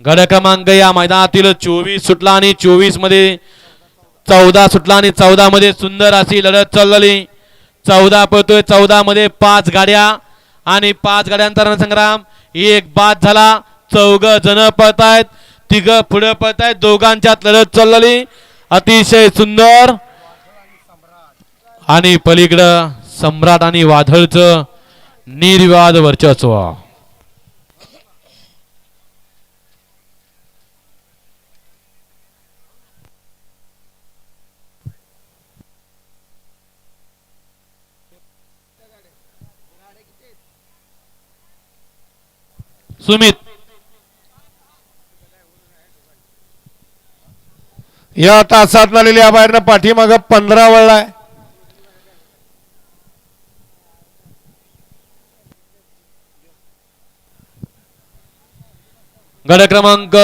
गड क्रमांक या मैदानातील चोवीस सुटला आणि चोवीसमध्ये चौदा सुटला आणि चौदा मध्ये सुंदर अशी लढत चाललेली चौदा पळतोय चौदा मध्ये पाच गाड्या आणि पाच गाड्यांचा रणसंग्राम एक बाद झाला. चौघ जण पळतायत तिघ पुढे पळतायत. दोघांच्यात लढत चाललेली अतिशय सुंदर. आणि पलीकडं सम्राट आणि वादळचं निर्विवाद वर्चस्व. सुमित. या तासात आलेल्या बाहेरनं पाठीमागं पंधरा वळलाय गड क्रमांक